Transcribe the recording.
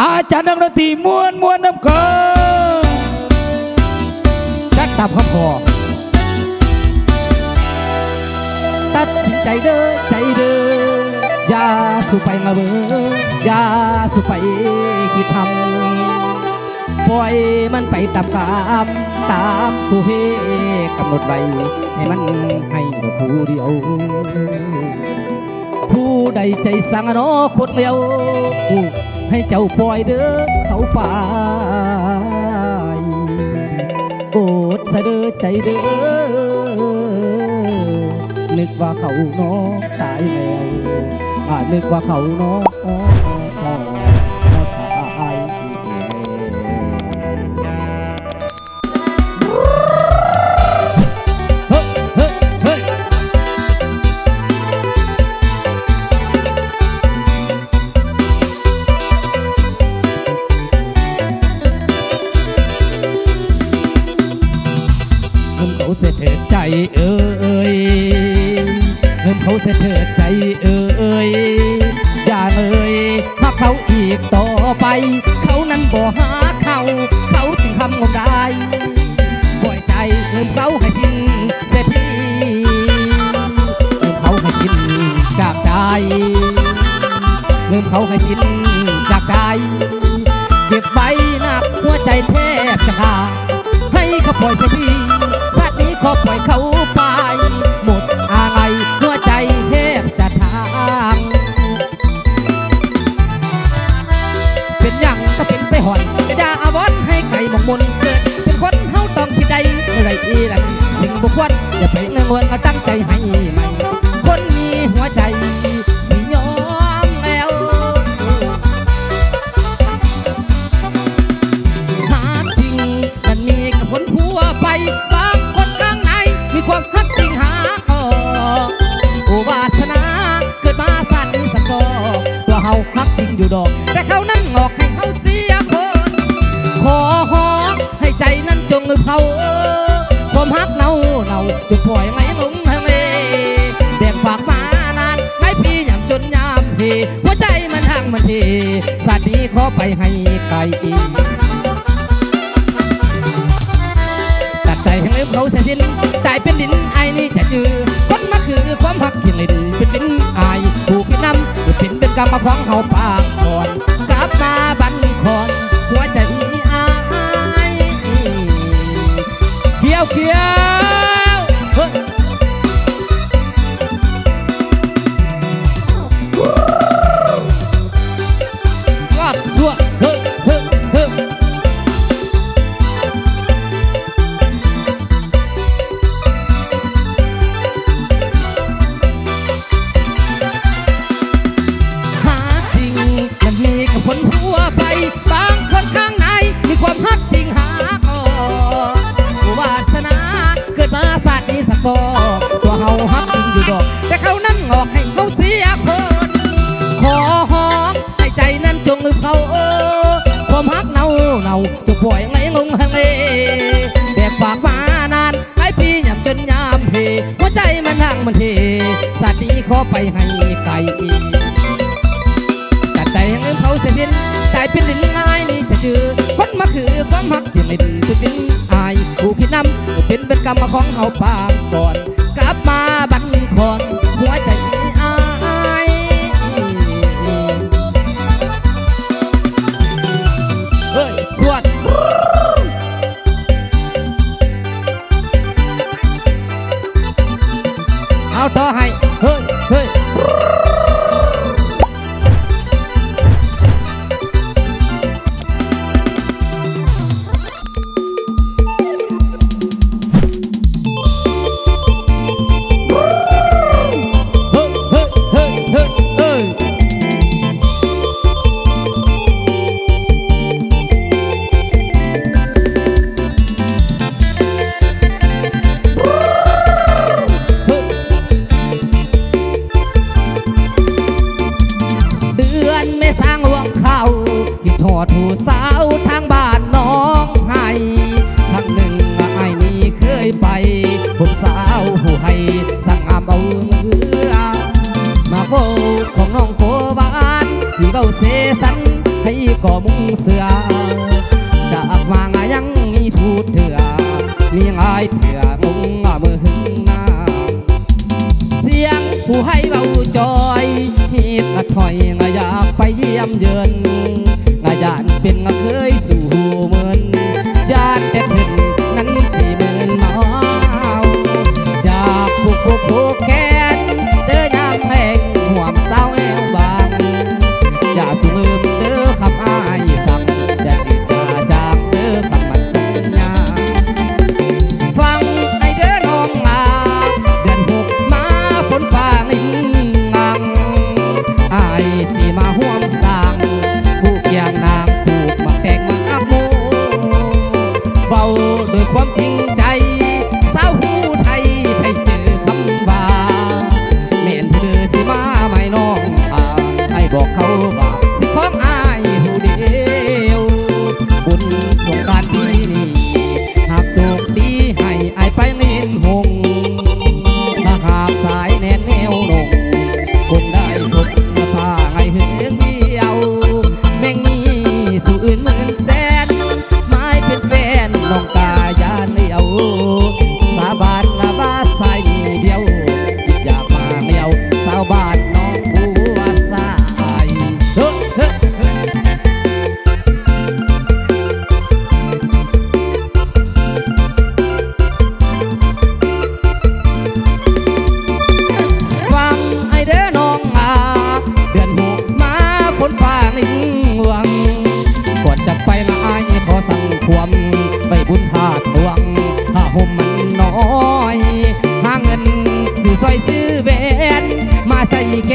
อาจารย์นักดนตรีม้วนม้วนน้ำเกินจัดตามคำขอตัดสินใจเด้อใจเด้ออย่าสุไปมาเบออย่าสุไปคิดทำปล่อยมันไปตามกามตามผู้เฮกำหนดไว้ให้มันให้เดี๋ยวผู้เดียวผู้ใดใจสั่งอนาคตเดียว ให้เจ้าปล่อยเด้อเขาไปโอดสะเด้อใจเด้อนึกว่าเขาน้อตายแล้วอานึกว่าเขาน้อง เขาเสถิดใจเอ้ยอย่าเลยถ้าเขาอีกต่อไป เขานั้นบ่หาเขา เขาจึงทำงมได้ปล่อยใจเงินเขาให้ทิ้งเสียทีเงินเขาให้ทิ้งจากใจเงินเขาให้ทิ้งจากใจเก็บไว้หนักหัวใจแทบจะขาดให้เขาปล่อยเสียที ไรอีหลังสิ่งบุคคลอย่าไปเงินวนมาตั้งใจให้ใหม่คนมีหัวใจสิยอมแล้วหาจริงมันมีกับคนทั่วไปบางคนข้างในมีความฮักจริงหาออกโอวาสนาเกิดมาสันนี้สักกอตัวเฮาฮักจริงอยู่ดอก แต่เขานั้นงอกให้เขาเสียคนขอหอให้ใจนั้นจงเผา ความฮักเน่าเน่าจนปล่อยไหลลงทะเลแบกฝากมานานไม่พี่ยามจนยามเพหัวใจมันห่างมันเทสาดนี้ขอไปให้ไกลอีกตัดใจให้ลืมเขาเสียสิ้นใจเป็นดินไอ้นี่จะจือคนมาคือความหักเขียนลินเป็นดินไอายผูกพินำอยู่พินเป็นกรรมมาคว้างเขาปากก่อนกลับมาบัน ว่าสั งงฮังเลแบกฝากมานานให้พี่ยำจนยามเพหัวใจมันห่างมันเทสาดีขอไปให้ไกลอีกจัดใจยังลืมเขาเสียสิ้นใจเป็นดินง่ายนี่จะจือคนมาคือความหักที่ไม่ดินคือดินอายผู้คิดนำเป็นเป็นกรรมของเขาปางก่อน กลับมาบันคอนหัวใจ เอาต่อให้ เฮ้ยเฮ้ย ก็มุงเสือจากวางยังมีทูเถื่อมีงายเถื่อมุงมือหึงนาเสียงผู้ให้เราจอยฮิตถอยงอยากไปเยี่ยมเยือนงายานเป็นเคยสู่เมือนยานเอ็ด นิ่งหวังก่อนจะไปนะอายขอสั่งความไปบุญธาตุวงถ้าห่มมันน้อยหาเงินสิซอยซื้อเบนมาใส่แก